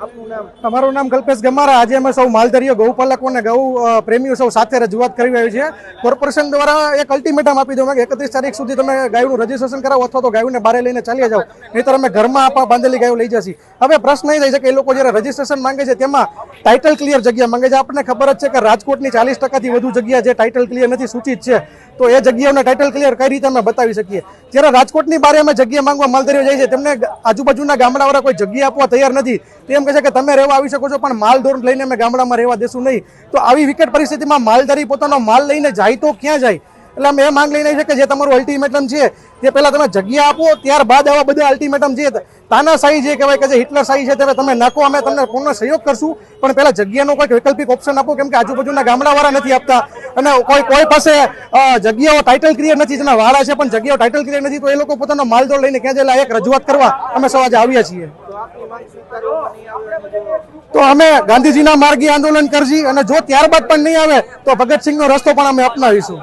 આપનું નામ? કલ્પેશ ગમારા. આજે અમે સૌ માલધારીઓ ગૌપાલકો અને ગૌ પ્રેમીઓ સૌ સાથે રજૂઆત કરી રહ્યું છે. કોર્પોરેશન દ્વારા એક અલ્ટિમેટમ આપી દો કે એકત્રીસ તારીખ સુધી તમે ગાયનું રજીસ્ટ્રેશન કરાવો અથવા તો ગાયને બારે લઈને ચાલી જાઓ. નહીતર અમે ઘરમાં આપા બાંધેલી ગાયો લઈ જશી. હવે પ્રશ્ન એ થાય છે કે એ લોકો જ્યારે રજીસ્ટ્રેશન માંગે છે તેમાં ટાઇટલ ક્લિયર જગ્યા માંગે છે. આપણને ખબર જ છે કે રાજકોટની ચાલીસ ટકાથી વધુ જગ્યા જે ટાઇટલ ક્લિયર નથી સૂચિત છે, તો એ જગ્યાઓને ટાઇટલ ક્લિયર કઈ રીતે અમે બતાવી શકીએ? જ્યારે રાજકોટની બારે અમે જગ્યા માંગવા માલધારીઓ જાય છે, તેમને આજુબાજુના ગામડાવાળા કોઈ જગ્યા આપવા તૈયાર નથી તેમ કહે છે કે તમે રહેવા આવી શકો છો, પણ માલ ધોરણ લઈને અમે ગામડામાં રહેવા દેશું નહીં. તો આવી વિકટ પરિસ્થિતિમાં માલધારી પોતાનો માલ લઈને જાય તો ક્યાં જાય? એટલે અમે એ માંગ લઈને છે કે જે તમારું અલ્ટિમેટમ છે, તે પહેલા તમે જગ્યા આપો, ત્યારબાદ આવા બધા અલ્ટિમેટમ છે તાનાશાહી જે કહેવાય કે જે હિટલર શાહી છે, ત્યારે તમે નાખો, અમે તમને પૂર્ણ સહયોગ કરશું. પણ પહેલા જગ્યાનો કોઈક વૈકલ્પિક ઓપ્શન આપો, કેમ કે આજુબાજુના ગામડાવાળા નથી આપતા. અને કોઈ કોઈ પાસે જગ્યાઓ ટાઇટલ ક્રિયર નથી, જેના વાળા છે, પણ જગ્યાઓ ટાઇટલ ક્રિયર નથી, તો એ લોકો પોતાનો માલદોડ લઈને ક્યાં જાય? એક રજૂઆત કરવા અમે સૌ આવ્યા છીએ. તો અમે ગાંધીજીના માર્ગે આંદોલન કરજી અને જો ત્યારબાદ પણ નહીં આવે તો ભગતસિંહનો રસ્તો પણ અમે અપનાવીશું.